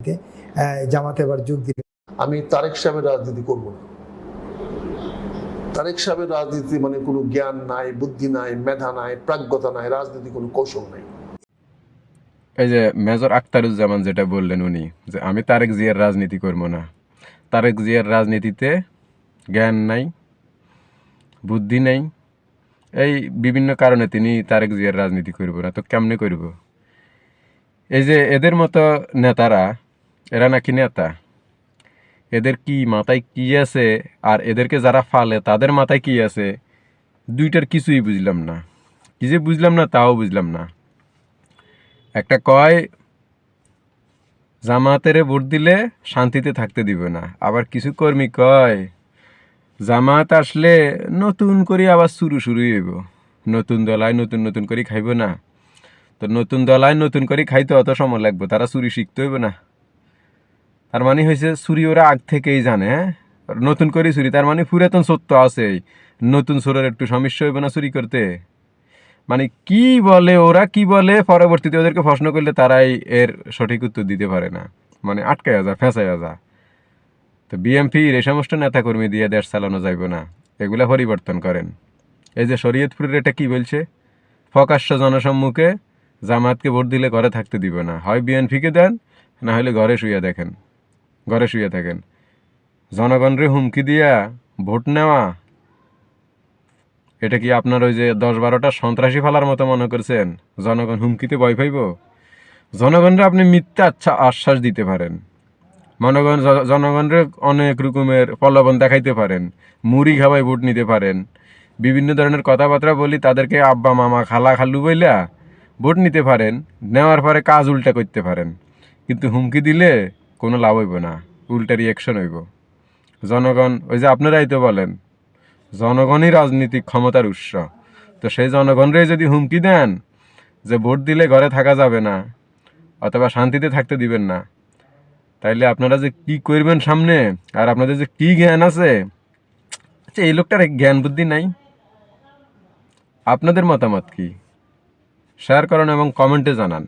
আহ, জামাতে এবার যোগ দিলেন আমি তারেক সাহেবের রাজনীতি করব না। তারেক সাহেবের রাজনীতি মানে কোনো জ্ঞান নাই বুদ্ধি নাই মেধা নাই প্রাজ্ঞতা নাই রাজনীতি কোনো কৌশল নাই। এই যে মেজর আখতারুজ্জামান যেটা বললেন উনি যে আমি তারেক জিয়ার রাজনীতি করব না। তারেক জিয়ার রাজনীতিতে জ্ঞান নাই বুদ্ধি নেই এই বিভিন্ন কারণে তিনি তারেক জিয়ার রাজনীতি করব না। তো কেমনে করব? এই যে এদের মতো নেতারা এরা নাকি নেতা? এদের কি মাথায় কি আছে? আর এদেরকে যারা ফালে, তাদের মাথায় কি আছে? দুইটার কিছুই বুঝলাম না। কি যে বুঝলাম না, তাও বুঝলাম না। একটা কয়, জামাতেরে ভোট দিলে শান্তিতে থাকতে দিবে না। আবার কিছু কর্মী কয়, জামাত আসলে নতুন করে আবার শুরু শুরু হইব। নতুন দলায় নতুন নতুন করে খাইব না। তো নতুন দলায় নতুন করে খাইতে অত সময় লাগবে, তারা চুরি শিখতে হইব না। তার মানে হয়েছে চুরি ওরা আগ থেকেই জানে হ্যাঁ? নতুন করে চুরি, তার মানে পুরাতন সত্য আছে নতুন চোরের একটু সমস্যা হইবে না চুরি করতে? মানে কি বলে ওরা, কি বলে, পরবর্তীতে ওদেরকে প্রশ্ন করলে তারাই এর সঠিক উত্তর দিতে পারে না। মানে আটকায় যা, ফেঁসায় যা। তো বিএমপির এই সমস্ত নেতাকর্মী দিয়ে দেশ চালানো যাইব না। এগুলা পরিবর্তন করেন। এই যে শরীয়তপুরের এটা কি বলছে? প্রকাশ্য জনসম্মুখে জামাতকে ভোট দিলে ঘরে থাকতে দিবে না। হয় বিএনপিকে দেন, না হলে ঘরে শুয়ে দেখেন। ঘরে শুয়ে থাকেন। জনগণরে হুমকি দিয়া ভোট নেওয়া, এটা কি আপনার ওই যে দশ বারোটা সন্ত্রাসী ফালার মতো মনে করছেন? জনগণ হুমকিতে ভয় পাইব? জনগণরে আপনি মিথ্যা আচ্ছা আশ্বাস দিতে পারেন। মনগণ, জ- জনগণরে অনেক রকমের প্রলোভন দেখাইতে পারেন। মুড়ি খাওয়াই ভোট নিতে পারেন। বিভিন্ন ধরনের কথাবার্তা বলি তাদেরকে আব্বা, মামা, খালা, খালু বইলা ভোট নিতে পারেন। নেওয়ার পরে কাজ উল্টা করতে পারেন। কিন্তু হুমকি দিলে কোনো লাভ হইব না, উল্টা রিয়াকশন হইব। জনগণ, ওই যে আপনারাই তো বলেন, জনগণই রাজনীতিক ক্ষমতার উৎস। তো সেই জনগণরে যদি হুমকি দেন যে ভোট দিলে ঘরে থাকা যাবে না, অথবা শান্তিতে থাকতে দিবেন না, তাইলে আপনারা যে কি করবেন সামনে, আর আপনাদের যে কি জ্ঞান আছে আচ্ছা এই লোকটার জ্ঞান বুদ্ধি নাই। আপনাদের মতামত কি? শেয়ার করুন এবং কমেন্টে জানান।